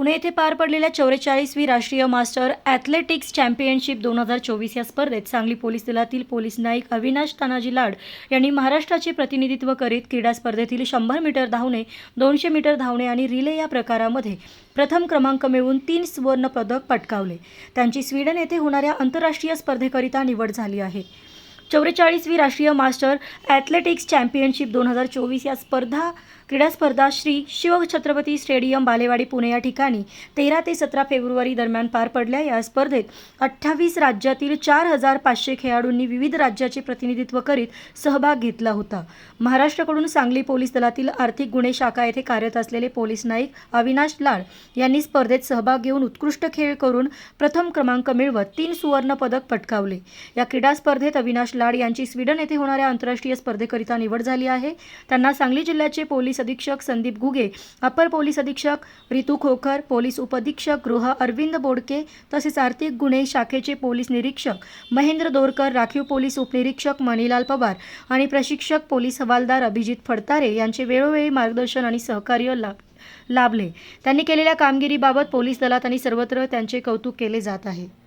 पुणे येथे पार पडलेल्या चौवेचाळीसवी राष्ट्रीय मास्टर ॲथलेटिक्स चॅम्पियनशिप दोन हजार चोवीस या स्पर्धेत सांगली पोलीस दलातील पोलीस नाईक अविनाश तानाजी लाड यांनी महाराष्ट्राचे प्रतिनिधित्व करीत क्रीडा स्पर्धेतील शंभर मीटर धावणे दोनशे मीटर धावणे आणि रिले या प्रकारामध्ये प्रथम क्रमांक मिळवून तीन सुवर्ण पदक पटकावले. त्यांची स्वीडन येथे होणाऱ्या आंतरराष्ट्रीय स्पर्धेकरिता निवड झाली आहे. चौवेचाळीसवी राष्ट्रीय मास्टर ॲथलेटिक्स चॅम्पियनशिप दोन हजार चोवीस या स्पर्धा क्रीडा स्पर्धा श्री शिवछत्रपती स्टेडियम बालेवाडी पुणे या ठिकाणी तेरा ते सतरा फेब्रुवारी दरम्यान पार पडल्या. या स्पर्धेत अठ्ठावीस राज्यातील चार हजार पाचशे खेळाडूंनी विविध राज्याचे प्रतिनिधित्व करीत सहभाग घेतला होता. महाराष्ट्राकडून सांगली पोलीस दलातील आर्थिक गुन्हे शाखा येथे कार्यरत असलेले पोलीस नाईक अविनाश लाड यांनी स्पर्धेत सहभाग घेऊन उत्कृष्ट खेळ करून प्रथम क्रमांक मिळवत तीन सुवर्ण पदक पटकावले. या क्रीडा स्पर्धेत अविनाश लाड यांची स्वीडन येथे होणाऱ्या आंतरराष्ट्रीय स्पर्धेकरिता निवड झाली आहे. त्यांना सांगली जिल्ह्याचे पोलीस अधीक्षक संदीप घुगे अपर पोलीस अधीक्षक रितू खोखर पोलीस उपअधीक्षक गृह अरविंद बोडके तसेच आर्थिक गुन्हे शाखेचे पोलीस निरीक्षक महेंद्र दोरकर राखीव पोलीस उपनिरीक्षक मणिलाल पवार आणि प्रशिक्षक पोलीस हवालदार अभिजित फडतारे यांचे वेळोवेळी मार्गदर्शन आणि सहकार्य लाभ लाभले. त्यांनी केलेल्या कामगिरीबाबत पोलीस दलात आणि सर्वत्र त्यांचे कौतुक केले जात आहे.